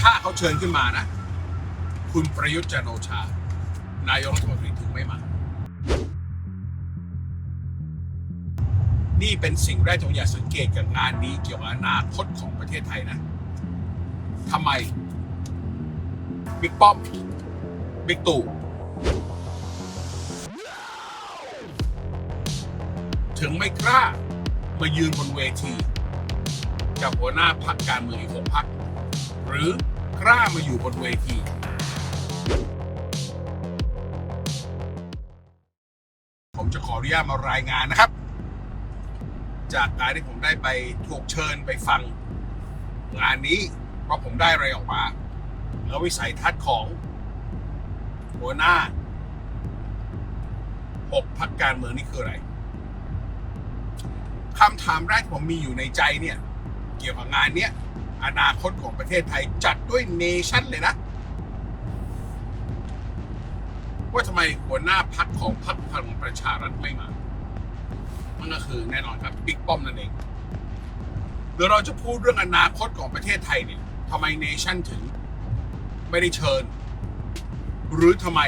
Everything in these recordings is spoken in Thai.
ถ้าเขาเชิญขึ้นมานะ คุณประยุทธ์จันโอชา นายกรัฐมนตรีถึงไม่มา นี่เป็นสิ่งแรกที่ผมอยากสังเกตกับงานนี้เกี่ยวกับอนาคตของประเทศไทยนะทำไมบิ๊กป้อมบิ๊กตู่ถึงไม่กล้ามายืนบนเวที กับหัวหน้าพักการเมืองอีกหกพัก หรือกล้ามาอยู่บนเวที ผมจะขออนุญาตมารายงานนะครับ จากการที่ผมได้ไปถูกเชิญไปฟัง งานนี้ว่าผมได้อะไรออกมา แล้ววิสัยทัศน์ของหัวหน้าหกพักการเมืองนี่คืออะไรคำถามแรกที่ผมมีอยู่ในใจเนี่ย เกี่ยวกับงานเนี้ย อนาคตของประเทศไทยจัดด้วยเนชั่นเลยนะ ว่าทำไมหัวหน้าพักของพักพลังประชารัฐไม่มา มันก็คือแน่นอนครับบิ๊กป้อมนั่นเองเดี๋ยวเราจะพูดเรื่องอนาคตของประเทศไทยเนี่ยทำไมเนชั่นถึงไม่ได้เชิญ หรือทำไม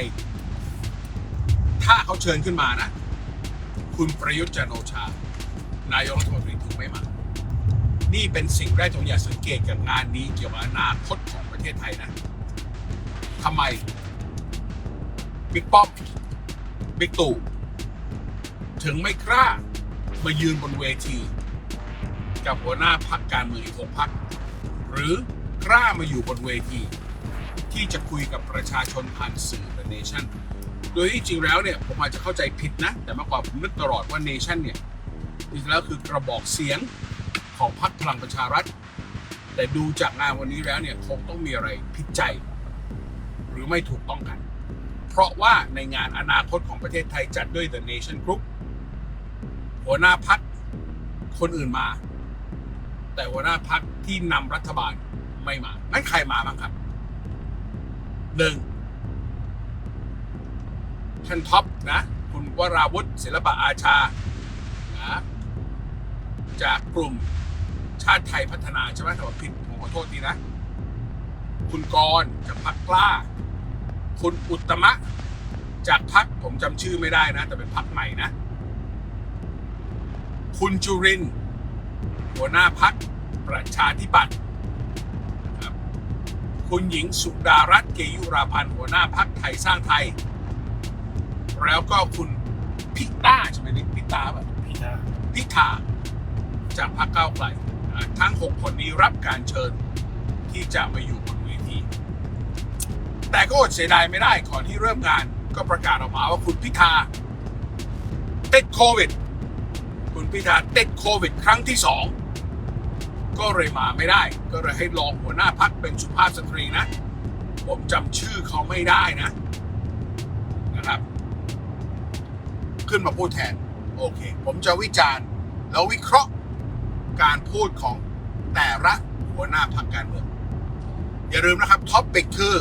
ถ้าเขาเชิญขึ้นมานะ คุณประยุทธ์จันโอชา นายกรัฐมนตรี นี่เป็นสิ่งแรกที่ผมอยากสังเกตกับงานนี้เกี่ยวกับอนาคตของประเทศไทยนะทำไมบิ๊กป้อมบิ๊กตู่ถึงไม่กล้ามายืนบนเวที กับหัวหน้าพักการเมืองอีกหกพักหรือกล้ามาอยู่บนเวที ที่จะคุยกับประชาชนผ่านสื่อ The Nation โดยที่จริงแล้วเนี่ยผมอาจจะเข้าใจผิดนะ แต่เมื่อก่อนผมนึกตลอดว่า Nation เนี่ยจริงแล้วคือกระบอกเสียง ของพรรคพลังประชารัฐ แต่ดูจากงานวันนี้แล้วเนี่ยคงต้องมีอะไรผิดใจ หรือไม่ถูกต้องกัน เพราะว่าในงานอนาคตของประเทศไทยจัดด้วย The Nation Group หัวหน้าพักคนอื่นมา แต่หัวหน้าพักที่นำรัฐบาลไม่มางั้นใครมาบ้างครับหนึ่งท่านท็อปนะ คุณวราวุฒิศิลปะอาชานะจากกลุ่ม ชาติไทยพัฒนาใช่ไหมถ้าว่าผิดผมขอโทษทีนะ คุณกรณ์จากพักกล้า คุณอุตตมะ จากพักผมจำชื่อไม่ได้นะ แต่เป็นพักใหม่นะ คุณจุรินทร์หัวหน้าพักประชาธิปัตย์นะครับคุณหญิงสุดารัตน์เกยุราพันธ์หัวหน้าพักไทยสร้างไทย แล้วก็คุณพิต้าใช่ไหมนี่พิต้าแบบพี่ชาพิธาจากพรรคก้าวไกลอ่า ทั้ง 6 คนนี้รับการเชิญที่จะมาอยู่บนเวที แต่ก็อดเสียดายไม่ได้ก่อนที่เริ่มงานก็ประกาศออกมาว่าคุณพิธาติดโควิด คุณพิธาติดโควิด ครั้งที่สองก็เลยมาไม่ได้ ก็เลยให้รองหัวหน้าพักเป็นสุภาพสตรีนะ ผมจำชื่อเขาไม่ได้นะนะครับ ขึ้นมาพูดแทน โอเค ผมจะวิจารณ์แล้ววิเคราะห์ การพูดของแต่ละหัวหน้าพรรคการเมือง อย่าลืมนะครับท็อปปิกคือ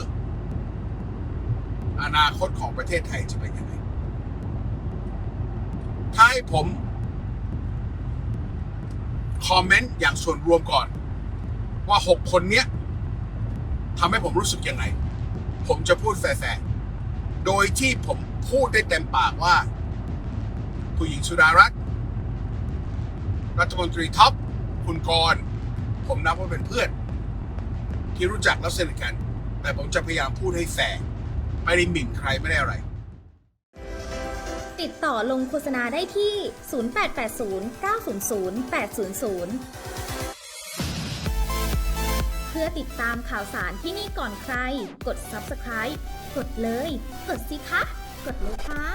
อนาคตของประเทศไทยจะเป็นยังไงถ้าให้ผม คอมเมนต์อย่างส่วนรวมก่อน ว่า 6 คนเนี้ยทำให้ผมรู้สึกยังไง ผมจะพูดแฟร์ๆโดยที่ผมพูดได้เต็มปากว่าคุณหญิงสุดารัตน์รัฐมนตรีท็อป คุณกรณ์ผมนับว่าเป็นเพื่อน ที่รู้จักและสนิทกัน แต่ผมจะพยายามพูดให้แฟร์ไม่ได้หมิ่นใครไม่ได้อะไร ติดต่อลงโฆษณาได้ที่ 0880 900 800 เพื่อติดตามข่าวสารที่นี่ก่อนใคร กด subscribe กดเลย กดสิคะ กดเลยค่ะ